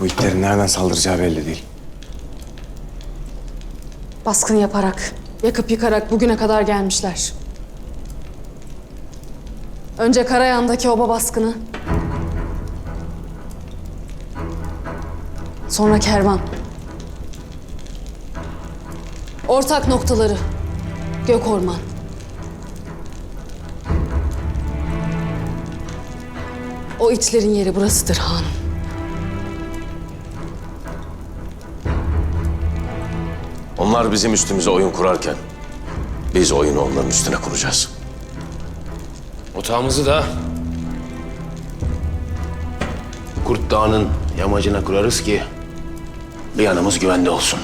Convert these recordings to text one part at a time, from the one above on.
Bu itlerin nereden saldıracağı belli değil. Baskın yaparak, yakıp yıkarak bugüne kadar gelmişler. Önce Karayan'daki oba baskını. Sonra kervan. Ortak noktaları. Gök orman. O itlerin yeri burasıdır Han. Onlar bizim üstümüze oyun kurarken biz oyunu onların üstüne kuracağız. Otağımızı da Kurt Dağı'nın yamacına kurarız ki bir yanımız güvende olsun.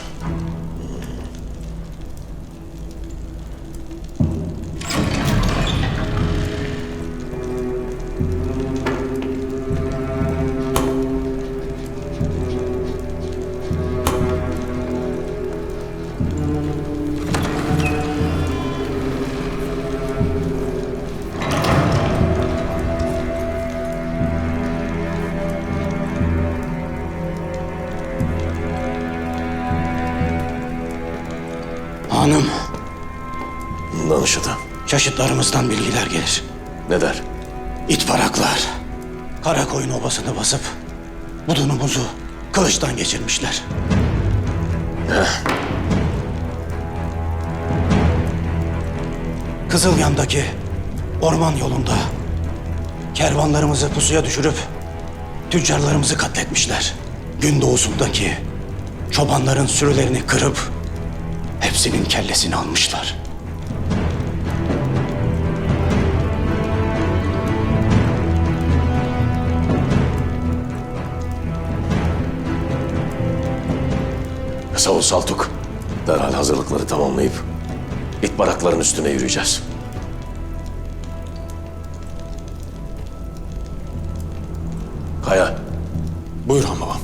Hanım, Danışıdı. çeşitlerimizden bilgiler gelir. Ne der? İt Karakoyun obasını basıp budunumuzu kılıçtan geçirmişler. Kızılyan'daki orman yolunda kervanlarımızı pusuya düşürüp tüccarlarımızı katletmişler. Gündoğusundaki çobanların sürülerini kırıp hepsinin kellesini almışlar. Savul Saltuk. Derhal hazırlıkları tamamlayıp it barakların üstüne yürüyeceğiz. Kaya, Buyur han babam.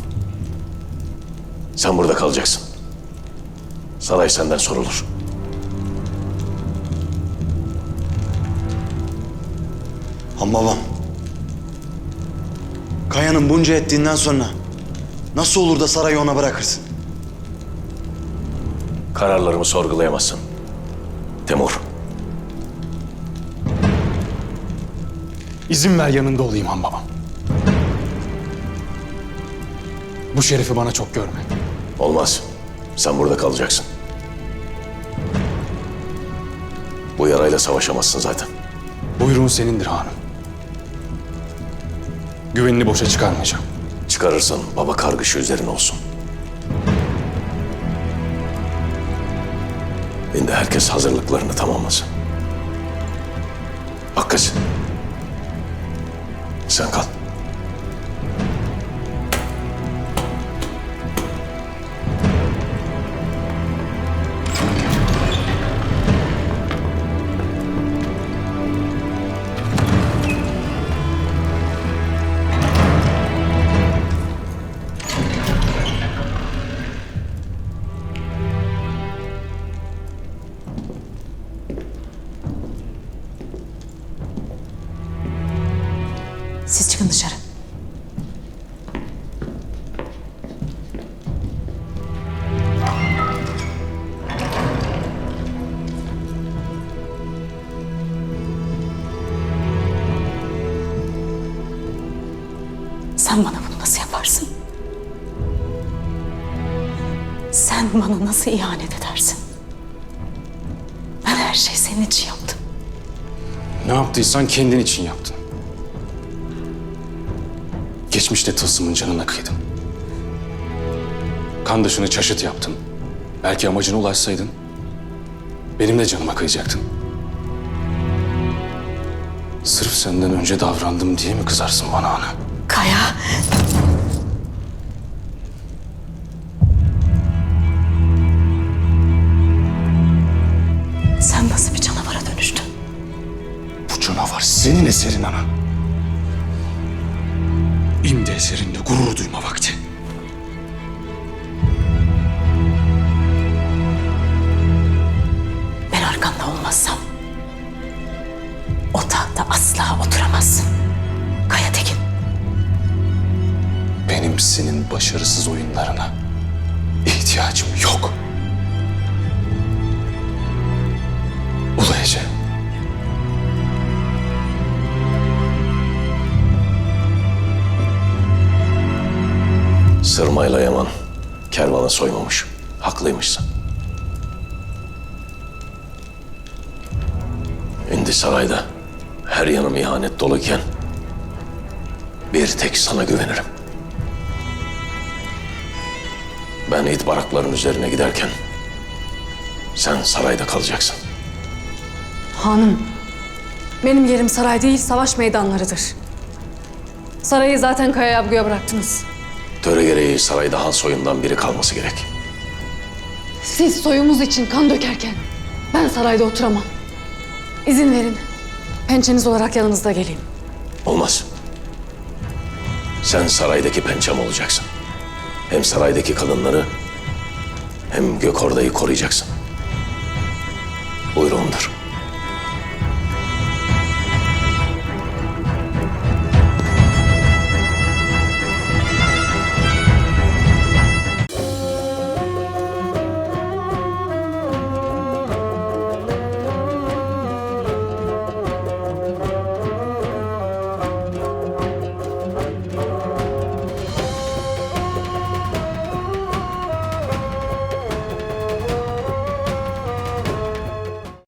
sen burada kalacaksın. Saray senden sorulur. Han babam. Kaya'nın bunca ettiğinden sonra nasıl olur da sarayı ona bırakırsın? Kararlarımı sorgulayamazsın. Temur, İzin ver yanında olayım han babam. Bu şerefi bana çok görme. olmaz. Sen burada kalacaksın. Bu yarayla savaşamazsın zaten. Buyruğun senindir hanım. Güvenini boşa çıkarmayacağım. Çıkarırsan baba kargışı üzerine olsun. Şimdi herkes hazırlıklarını tamamlasın. Hakkız. Sen kal. Siz çıkın dışarı. Sen bana bunu nasıl yaparsın? Sen bana nasıl ihanet edersin? Ben her şeyi senin için yaptım. Ne yaptıysan kendin için yaptın. Geçmişte tılsımın canına kıydın. Kan çaşıt yaptın. Belki amacına ulaşsaydın benim de canıma kıyacaktın. Sırf senden önce davrandım diye mi kızarsın bana ana? Kaya, sen nasıl bir canavara dönüştün? Bu canavar senin eserin ana. İmdi eserinde gurur duyma vakti. Ben arkanda olmazsam o tahta asla oturamazsın. Kaya Tekin. Benim senin başarısız oyunlarına ihtiyacım Sırmayla Yaman kervanı soymamış. Haklıymışsın. Şimdi sarayda her yanım ihanet doluyken bir tek sana güvenirim. Ben it barakların üzerine giderken sen sarayda kalacaksın. Hanım, benim yerim saray değil, savaş meydanlarıdır. Sarayı zaten Kaya Yabgu'ya bıraktınız. Töre gereği sarayda han soyundan biri kalması gerek. Siz soyumuz için kan dökerken ben sarayda oturamam. İzin verin, pençeniz olarak yanınızda geleyim. Olmaz. Sen saraydaki pençem olacaksın. Hem saraydaki kadınları hem Gökorda'yı koruyacaksın. Buyruğumdur.